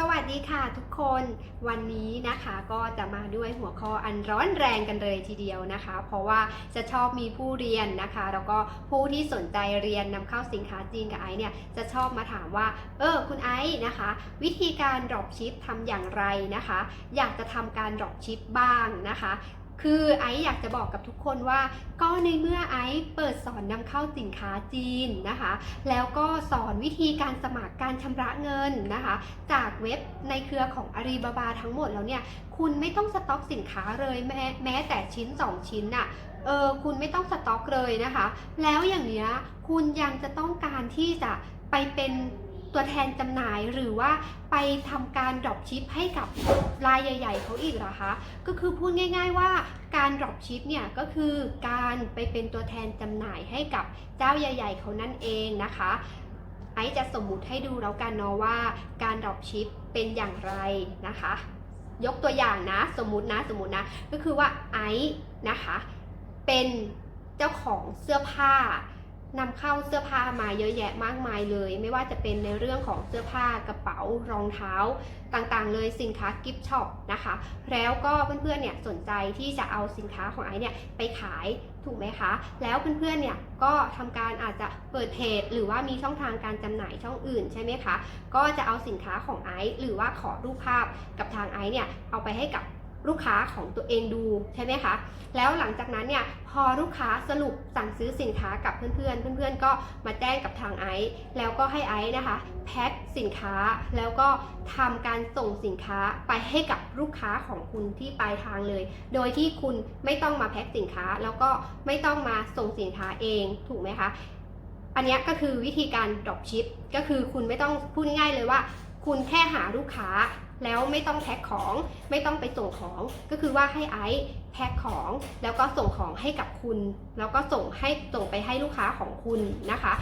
สวัสดีค่ะทุกคนวันนี้นะคะก็จะมาด้วยหัวข้ออันร้อนแรงกันเลยทีเดียวนะคะ เพราะว่าจะชอบมีผู้เรียนนะคะ แล้วก็ผู้ที่สนใจเรียนนำเข้าสินค้าจีนกับไอซ์เนี่ยจะชอบมาถามว่า เออคุณไอซ์นะคะ วิธีการ drop ship ทำอย่างไรนะคะ อยากจะทำการดรอปชิปบ้างนะคะ คือไอซ์อยากจะบอกกับทุกคนว่า ก็ในเมื่อไอซ์เปิดสอนนำเข้าสินค้าจีนนะคะ แล้วก็สอนวิธีการสมัครการชำระเงินนะคะ จากเว็บในเครือของอาลีบาบาทั้งหมดแล้วเนี่ย คุณไม่ต้องสต็อกสินค้าเลยแม้แม้แต่ชิ้น 2 ชิ้นน่ะเออคุณไม่ต้องสต็อกเลยนะคะ แล้วอย่างเนี้ยคุณยังจะต้องการที่จะไปเป็น ตัวแทนจำหน่ายหรือว่าไปทำการดรอปชิปให้กับรายใหญ่ ๆเขาอีกเหรอคะ ก็คือพูดง่าย ๆว่าการดรอปชิปเนี่ยก็คือการไปเป็นตัวแทนจำหน่ายให้กับเจ้าใหญ่ ๆเขานั่นเองนะคะไอจะสมมุติให้ดูแล้วกันเนาะว่าการดรอปชิปเป็นอย่างไรนะคะ ยกตัวอย่างนะสมมุตินะสมมตินะ ก็คือว่าไอนะคะเป็นเจ้าของเสื้อผ้า นำเข้าเสื้อผ้ามาเยอะแยะมากมายเลย ไม่ว่าจะเป็นในเรื่องของเสื้อผ้ากระเป๋ารองเท้าต่างๆ เลยสินค้ากิฟช็อปนะคะ แล้วก็เพื่อนๆเนี่ยสนใจที่จะเอาสินค้าของไอซ์เนี่ยไปขายถูกไหมคะ แล้วเพื่อนๆเนี่ยก็ทำการอาจจะเปิดเพจหรือว่ามีช่องทางการจำหน่ายช่องอื่นใช่ไหมคะ ก็จะเอาสินค้าของไอซ์หรือว่าขอรูปภาพกับทางไอซ์เนี่ยเอาไปให้กับ ลูกค้าของตัวเองดูใช่ไหมคะ แล้วหลังจากนั้นเนี่ยพอลูกค้าสรุปสั่งซื้อสินค้ากับเพื่อนๆ เพื่อนๆ ก็มาแจ้งกับทางไอซ์แล้วก็ให้ไอซ์นะคะแพ็คสินค้าแล้วก็ทำการส่งสินค้าไปให้กับลูกค้าของคุณที่ปลายทางเลย โดยที่คุณไม่ต้องมาแพ็คสินค้าแล้วก็ไม่ต้องมาส่งสินค้าเองถูกไหมคะอันนี้ก็คือวิธีการ drop ship ก็คือคุณไม่ต้องพูดง่ายๆเลยว่า คุณแค่หาลูกค้า แล้วไม่ต้องแพ็คของไม่ต้องไปส่งของ ก็คือว่าให้ไอซ์แพ็คของ แล้วก็ส่งของให้กับคุณ แล้วก็ส่งให้ส่งไปให้ลูกค้าของคุณนะคะ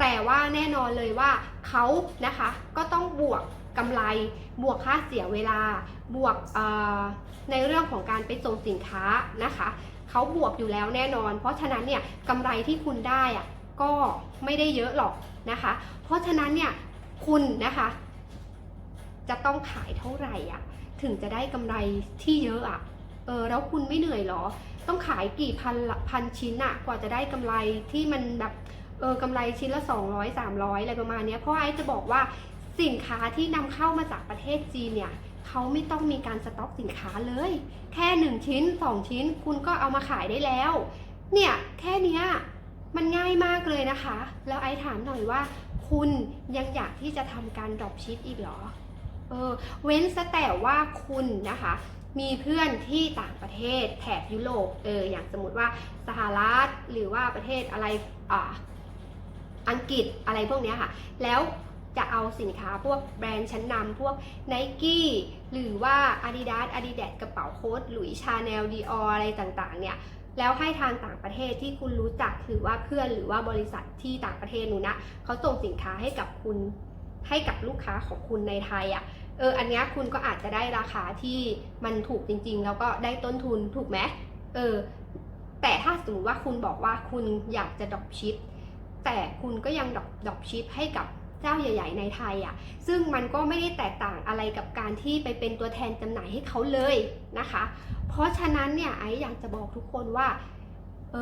แต่ว่าแน่นอนเลยว่าเขานะคะก็ต้องบวกกำไรบวกค่าเสียเวลา บวกในเรื่องของการไปส่งสินค้านะคะเขาบวกอยู่แล้วแน่นอน เพราะฉะนั้นเนี่ยกำไรที่คุณได้อะก็ไม่ได้เยอะหรอกนะคะ เพราะฉะนั้นเนี่ยคุณนะคะ จะต้องขายเท่าไหร่อะ ถึงจะได้กำไรที่เยอะอะ เออแล้วคุณไม่เหนื่อยเหรอ ต้องขายกี่พันพันชิ้นอะกว่าจะได้กำไรที่มันแบบเออกำไรชิ้นละ 200 300 อะไรประมาณนี้เพราะไอ้จะบอกว่าสินค้าที่นำเข้ามาจากประเทศจีนเนี่ยเขาไม่ต้องมีการสต็อกสินค้าเลย แค่ 1 ชิ้น 2 ชิ้น คุณก็เอามาขายได้แล้ว เนี่ยแค่นี้มันง่ายมากเลยนะคะ แล้วไอ้ถามหน่อยว่า คุณยังอยากที่จะทำการดรอปชิปอีกเหรอ เออเว้นซะแต่ว่าคุณนะคะ มีเพื่อนที่ต่างประเทศแถบยุโรปเอออย่างสมมติว่าสหรัฐหรือว่าประเทศอะไรอ่าอังกฤษอะไรพวกเนี้ยค่ะ แล้วจะเอาสินค้าพวกแบรนด์ชั้นนำพวก n i กี้หรือว่า Adidas Adidas กระเป๋าโค้ดหลุยชาแนลดีออะไรต่างๆ เนี่ย แล้วให้ทางต่างประเทศที่คุณรู้จักหรือว่าเพื่อนหรือว่าบริษัทที่ต่างประเทศนู้นนะเขาส่งสินค้าให้กับคุณให้กับลูกค้าของคุณในไทยอะ่ะ อออันนี้คุณก็อาจจะได้ราคาที่มันถูกจริงๆ แล้วก็ได้ต้นทุนถูกไหมเออแต่ถ้าสมมติว่าคุณบอกว่าคุณอยากจะดรอปชิปแต่คุณก็ยังดรอปดรอปชิปให้กับเจ้าใหญ่ ๆ ในไทยอะ่ะ ซึ่งมันก็ไม่ได้แตกต่างอะไรกับการที่ไปเป็นตัวแทนจำหน่ายให้เขาเลยนะคะ เพราะฉะนั้นเนี่ยไอซ์อยากจะบอกทุกคนว่า เอ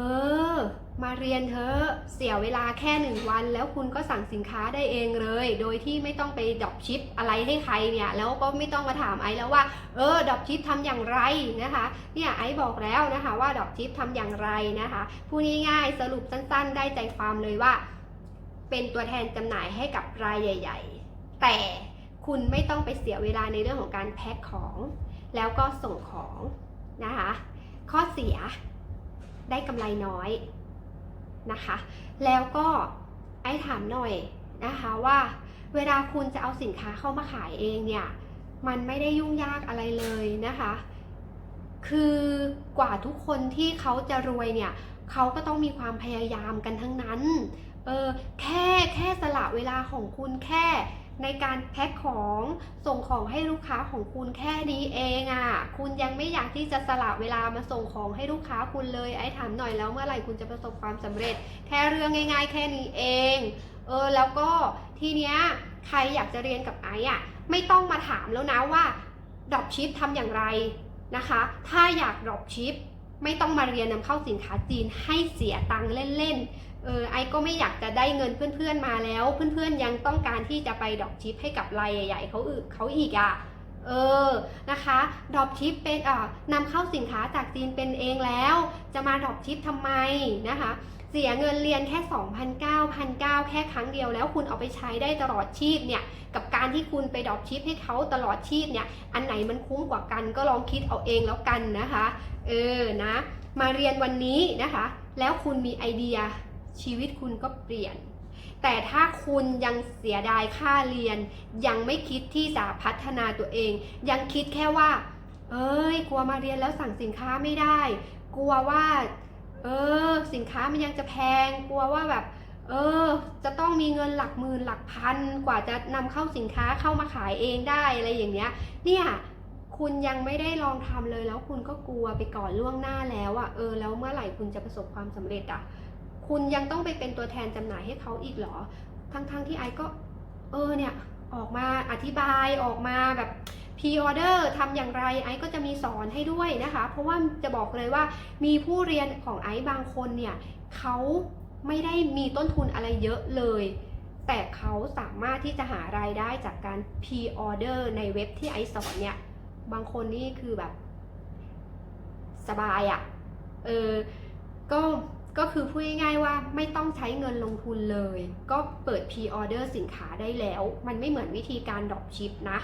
อ มาเรียนเธอะเสียเวลาแค่หนึ่งวัน แล้วคุณก็สั่งสินค้าได้เองเลย โดยที่ไม่ต้องไปดรอปชิปอะไรให้ใครเนี่ยแล้วก็ไม่ต้องมาถามไอแล้วว่าเออดรอปชิปทำอย่างไรนะคะเนี่ยไอบอกแล้วนะคะว่าดรอปชิปทำอย่างไรนะคะพูดง่ายๆสรุปสั้นๆ ได้ใจความเลยว่า เป็นตัวแทนจำหน่ายให้กับรายใหญ่ ๆ แต่คุณไม่ต้องไปเสียเวลาในเรื่องของการแพ็คของ แล้วก็ส่งของนะคะข้อเสียได้กำไรน้อย นะคะ แล้วก็ไอ้ถามหน่อยนะคะว่า เวลาคุณจะเอาสินค้าเข้ามาขายเองเนี่ย มันไม่ได้ยุ่งยากอะไรเลยนะคะ คือกว่าทุกคนที่เขาจะรวยเนี่ยเขาก็ต้องมีความพยายามกันทั้งนั้น เออแค่แค่สละเวลาของคุณแค่ ในการแพ็คของส่งของให้ลูกค้าของคุณแค่นี้เองอะ่ะ คุณยังไม่อยากที่จะสละเวลามาส่งของให้ลูกค้าคุณเลย ไอ้ถามหน่อยแล้วเมื่อไหร่คุณจะประสบความสำเร็จ แค่เรื่องง่าย ๆ แค่นี้เอง เออแล้วก็ทีเนี้ยใครอยากจะเรียนกับไอ้อะไม่ต้องมาถามแล้วนะว่าดรอปชิปทำอย่างไรนะคะ ถ้าอยากดรอปชิปไม่ต้องมาเรียนนำเข้าสินค้าจีนให้เสียตังค์เล่นๆ เออไอก็ไม่อยากจะได้เงินเพื่อนๆมาแล้ว เพื่อนๆยังต้องการที่จะไปดรอปชิปให้กับรายใหญ่ๆเขาอึเขาอีกอะ่ะเออนะคะดรอปชิปเป็นเอ่อนำเข้าสินค้าจากจีนเป็นเองแล้ว จะมาดรอปชิปทำไมนะคะ เสียเงินเรียนแค่ 2,900 1,900 แค่ครั้งเดียวแล้วคุณเอาไปใช้ได้ตลอดชีพเนี่ยกับการที่คุณไปดรอปชิปให้เขาตลอดชีพเนี่ยอันไหนมันคุ้มกว่ากันก็ลองคิดเอาเองแล้วกันนะคะ เออนะ มาเรียนวันนี้นะคะ แล้วคุณมีไอเดีย ชีวิตคุณก็เปลี่ยน แต่ถ้าคุณยังเสียดายค่าเรียน ยังไม่คิดที่จะพัฒนาตัวเอง ยังคิดแค่ว่า เอ้ยกลัวมาเรียนแล้วสั่งสินค้าไม่ได้ กลัวว่า เออ สินค้ามันยังจะแพง กลัวว่าแบบเออ จะต้องมีเงินหลักหมื่นหลักพันกว่าจะนำเข้าสินค้าเข้ามาขายเองได้อะไรอย่างเงี้ย เนี่ยคุณยังไม่ได้ลองทำเลยแล้วคุณก็กลัวไปก่อนล่วงหน้าแล้วอะ่ะเออแล้วเมื่อไหร่คุณจะประสบความสำเร็จอะ่ะ คุณยังต้องไปเป็นตัวแทนจำหน่ายให้เขาอีกเหรอ ทั้งๆทที่ไอก็ เออเนี่ย ออกมาอธิบายออกมาแบบพ r ออเดอร์ทำอย่างไรไอซ์ก็จะมีสอนให้ด้วยนะคะ เพราะว่าจะบอกเลยว่ามีผู้เรียนของไอซ์บางคนเนี่ยเขาไม่ได้มีต้นทุนอะไรเยอะเลย แต่เขาสามารถที่จะหารายได้จากการพ r ออเดอร์ในเว็บที่ไอซ์สอนเนี่ย บางคนนี่คือแบบ สบายอะ่ะ เออ ก็ ก็คือพูดง่ายๆว่าไม่ต้องใช้เงินลงทุนเลย ก็เปิด p ออเดอร์สินค้าได้แล้ว มันไม่เหมือนวิธีการดรอปชิปนะ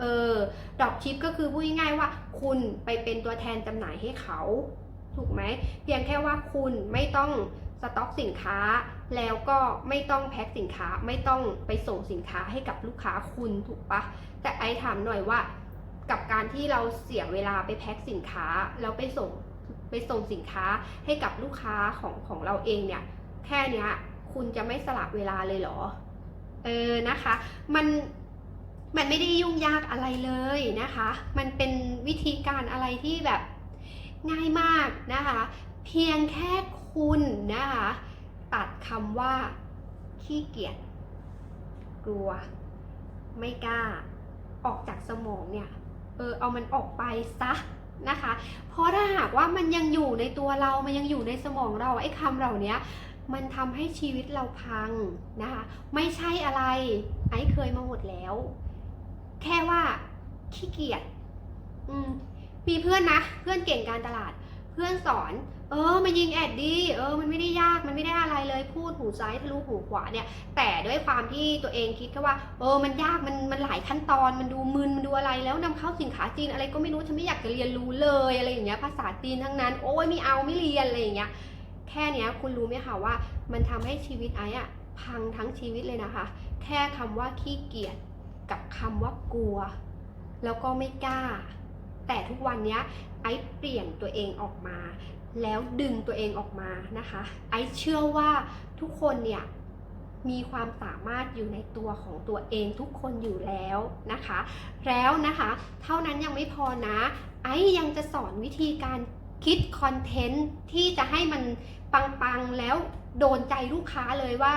เออดรอปชิปก็คือพูดง่ายๆว่า คุณไปเป็นตัวแทนจำหน่ายให้เขา ถูกไหมเพียงแค่ว่าคุณไม่ต้องสต็อกสินค้า แล้วก็ไม่ต้องแพ็คสินค้าไม่ต้องไปส่งสินค้าให้กับลูกค้าคุณถูกปะแต่ไอถามหน่อยว่า กับการที่เราเสียเวลาไปแพ็คสินค้าแล้วไปส่ง ไปส่งสินค้าให้กับลูกค้าของของเราเองเนี่ย แค่เนี้ย คุณจะไม่สละเวลาเลยเหรอ เออนะคะ มันมันไม่ได้ยุ่งยากอะไรเลยนะคะ มันเป็นวิธีการอะไรที่แบบง่ายมากนะคะ เพียงแค่คุณนะคะ ตัดคำว่า ขี้เกียจกลัว ไม่กล้า ออกจากสมองเนี่ย เออ เอามันออกไปซะ นะคะ เพราะถ้าหากว่ามันยังอยู่ในตัวเรา มันยังอยู่ในสมองเราไอ้คำเหล่านี้มันทำให้ชีวิตเราพังนะคะ ไม่ใช่อะไร ไอ้เคยมาหมดแล้ว แค่ว่าขี้เกียจ อืม มีเพื่อนนะ เพื่อนเก่งการตลาด เพื่อนสอน เออมายิงแอดดี เออ มันไม่ได้ยาก มันไม่ได้อะไรเลย พูดหูซ้ายทะลุหูขวาเนี่ย แต่ด้วยความที่ตัวเองคิดแค่ว่า เออ มันยาก มัน มันหลายขั้นตอน มันดูมึน มันดูอะไร แล้วนำเข้าสินค้าจีนอะไรก็ไม่รู้ ฉันไม่อยากจะเรียนรู้เลยอะไรอย่างเงี้ย ภาษาจีนทั้งนั้น โอ้ยไม่เอาไม่เรียนอะไรอย่างเงี้ย แค่เนี้ยคุณรู้ไหมคะว่า มันทำให้ชีวิตไอ้อะพังทั้งชีวิตเลยนะคะ แค่คำว่าขี้เกียจกับคำว่ากลัว แล้วก็ไม่กล้า แต่ทุกวันเนี้ยไอ้เปลี่ยนตัวเองออกมา แล้วดึงตัวเองออกมานะคะ ไอ้เชื่อว่าทุกคนเนี่ยมีความสามารถอยู่ในตัวของตัวเองทุกคนอยู่แล้วนะคะ แล้วนะคะ เท่านั้นยังไม่พอนะ ไอ้ยังจะสอนวิธีการคิดคอนเทนต์ที่จะให้มันปังๆแล้วโดนใจลูกค้าเลยว่า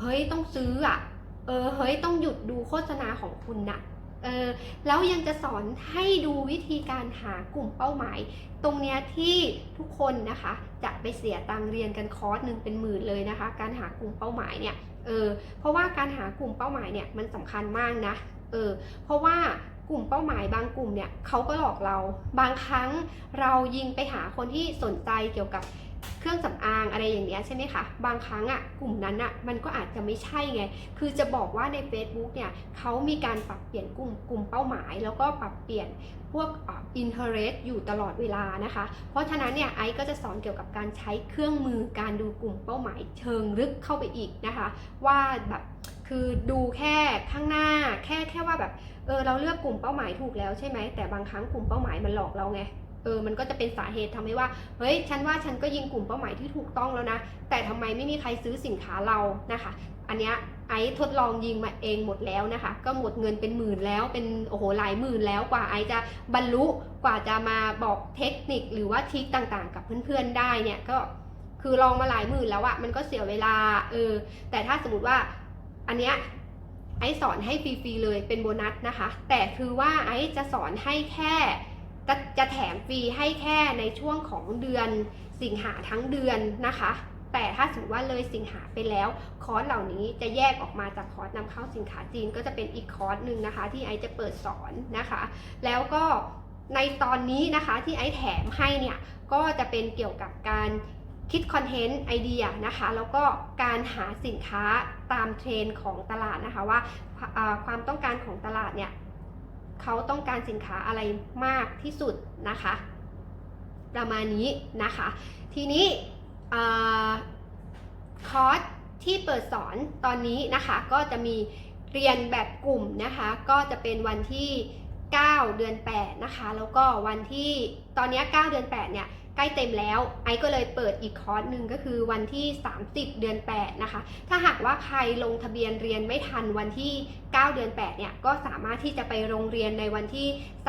เฮ้ยต้องซื้ออะ เออ เฮ้ยต้องหยุดดูโฆษณาของคุณนะ เออแล้วยังจะสอนให้ดูวิธีการหากลุ่มเป้าหมาย ตรงเนี้ยที่ทุกคนนะคะจะไปเสียตังเรียนกันคอร์สหนึ่งเป็นหมื่นเลยนะคะ การหากลุ่มเป้าหมายเนี่ยเออเพราะว่าการหากลุ่มเป้าหมายเนี่ยมันสำคัญมากนะเออเพราะว่ากลุ่มเป้าหมายบางกลุ่มเนี่ยเขาก็หลอกเรา บางครั้งเรายิงไปหาคนที่สนใจเกี่ยวกับ เครื่องสำอางอะไรอย่างเงี้ยใช่ไหมคะบางครั้งอะกลุ่มนั้นอะมันก็อาจจะไม่ใช่ไง คือจะบอกว่าใน Facebook เนี่ยเขามีการปรับเปลี่ยนกลุ่มกลุ่มเป้าหมาย แล้วก็ปรับเปลี่ยนพวกอินเทอร์เน็ตอยู่ตลอดเวลานะคะ เพราะฉะนั้นเนี่ยไอซ์ก็จะสอนเกี่ยวกับการใช้เครื่องมือการดูกลุ่มเป้าหมายเชิงลึกเข้าไปอีกนะคะ ว่าแบบคือดูแค่ข้างหน้าแค่แค่ว่าแบบเออเราเลือกกลุ่มเป้าหมายถูกแล้วใช่ไหมแต่บางครั้งกลุ่มเป้าหมายมันหลอกเราไง เออมันก็จะเป็นสาเหตุทำให้ว่าเฮ้ยฉันว่าฉันก็ยิงกลุ่มเป้าหมายที่ถูกต้องแล้วนะ แต่ทำไมไม่มีใครซื้อสินค้าเรานะคะ อันเนี้ยไอซ์ทดลองยิงมาเองหมดแล้วนะคะ ก็หมดเงินเป็นหมื่นแล้วเป็นโอ้โหหลายหมื่นแล้วกว่าไอซ์จะบรรลุกว่าจะมาบอกเทคนิคหรือว่าทริคต่างๆ กับเพื่อนๆได้เนี่ยก็คือลองมาหลายหมื่นแล้วอะมันก็เสียเวลาเออแต่ถ้าสมมติว่าอันเนี้ยไอซ์สอนให้ฟรีๆเลยเป็นโบนัสนะคะ แต่คือว่าไอซ์จะสอนให้แค่ จะจะแถมฟรีให้แค่ในช่วงของเดือนสิงหาทั้งเดือนนะคะ แต่ถ้าสมมติว่าเลยสิงหาไปแล้ว คอร์สเหล่านี้จะแยกออกมาจากคอร์สนำเข้าสินค้าจีนก็จะเป็นอีกคอร์สหนึ่งนะคะ ที่ไอจะเปิดสอนนะคะ แล้วก็ในตอนนี้นะคะที่ไอแถมให้เนี่ยก็จะเป็นเกี่ยวกับการคิดคอนเทนต์ไอเดียนะคะ แล้วก็การหาสินค้าตามเทรนด์ของตลาดนะคะว่าความต้องการของตลาดเนี่ย เขาต้องการสินค้าอะไรมากที่สุดนะคะ ประมาณนี้นะคะ ทีนี้คอร์สที่เปิดสอนตอนนี้นะคะก็จะมีเรียนแบบกลุ่มนะคะ ก็จะเป็นวันที่ 9 เดือน 8 นะคะ แล้วก็วันที่ตอนนี้ 9 เดือน 8 เนี่ย ใกล้เต็มแล้ว ไอก็เลยเปิดอีกคอร์สหนึ่งก็คือวันที่ 30 เดือน 8 นะคะ ถ้าหากว่าใครลงทะเบียนเรียนไม่ทันวันที่ 9 เดือน 8 เนี่ย ก็สามารถที่จะไปโรงเรียนในวันที่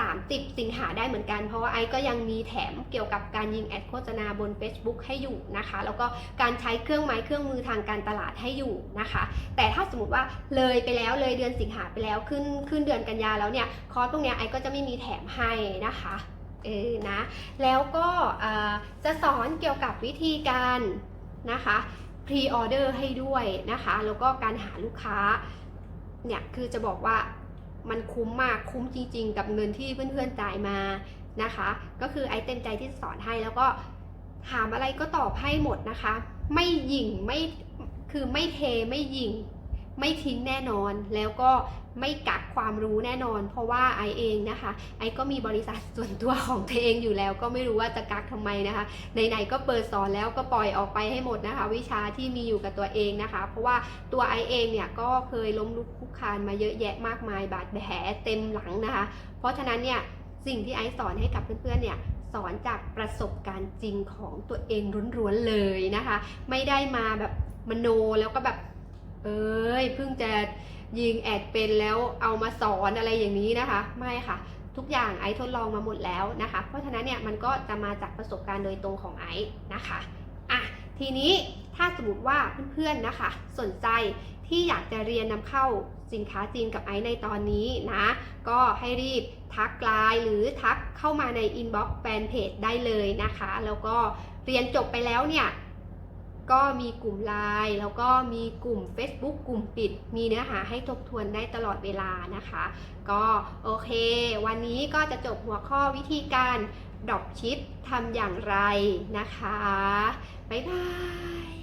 30 สิงหาได้เหมือนกัน เพราะว่าไอก็ยังมีแถมเกี่ยวกับการยิงแอดโฆษณาบน Facebook ให้อยู่นะคะ แล้วก็การใช้เครื่องไม้เครื่องมือทางการตลาดให้อยู่นะคะ แต่ถ้าสมมติว่าเลยไปแล้วเลยเดือนสิงหาไปแล้วขึ้นขึ้นเดือนกันยาแล้วเนี่ยคอร์สตรงเนี้ยไอก็จะไม่มีแถมให้นะคะ เออนะแล้วก็จะสอนเกี่ยวกับวิธีการนะคะพรีออเดอร์ให้ด้วยนะคะ แล้วก็การหาลูกค้าเนี่ยคือจะบอกว่ามันคุ้มมากคุ้มจริง ๆ กับเงินที่เพื่อนๆจ่ายมานะคะ ก็คือไอเต็มใจที่สอนให้แล้วก็ถามอะไรก็ตอบให้หมดนะคะ ไม่หยิ่งไม่คือไม่เทไม่หยิ่ง ไม่ทิ้งแน่นอน แล้วก็ไม่กักความรู้แน่นอน เพราะว่าไอเองนะคะไอก็มีบริษัทส่วนตัวของตัวเองอยู่แล้ว ก็ไม่รู้ว่าจะกักทำไมนะคะไหนๆก็เปิดสอนแล้วก็ปล่อยออกไปให้หมดนะคะ วิชาที่มีอยู่กับตัวเองนะคะ เพราะว่าตัวไอเองเนี่ยก็เคยล้มลุกคลุกคลานมาเยอะแยะมากมายบาดแผลเต็มหลังนะคะ เพราะฉะนั้นเนี่ยสิ่งที่ไอสอนให้กับเพื่อนๆเนี่ยสอนจากประสบการณ์จริงของตัวเองล้วนๆเลยนะคะ ไม่ได้มาแบบมโนแล้วก็แบบ เอ้ยเพิ่งจะยิงแอดเป็นแล้วเอามาสอนอะไรอย่างนี้นะคะ ไม่ค่ะ ทุกอย่างไอซ์ทดลองมาหมดแล้วนะคะ เพราะฉะนั้นเนี่ยมันก็จะมาจากประสบการณ์โดยตรงของไอซ์นะคะอะทีนี้ถ้าสมมติว่าเพื่อนๆนะคะ สนใจที่อยากจะเรียนนำเข้าสินค้าจีนกับไอซ์ในตอนนี้นะ ก็ให้รีบทักไลน์หรือทักเข้ามาในอินบ็อกซ์แฟนเพจได้เลยนะคะ แล้วก็เรียนจบไปแล้วเนี่ย ก็มีกลุ่มไลน์แล้วก็มีกลุ่ม Facebook กลุ่มปิด มีเนื้อหาให้ทบทวนได้ตลอดเวลานะคะ ก็โอเค วันนี้ก็จะจบหัวข้อวิธีการดรอปชิปทำอย่างไรนะคะ บ๊ายบาย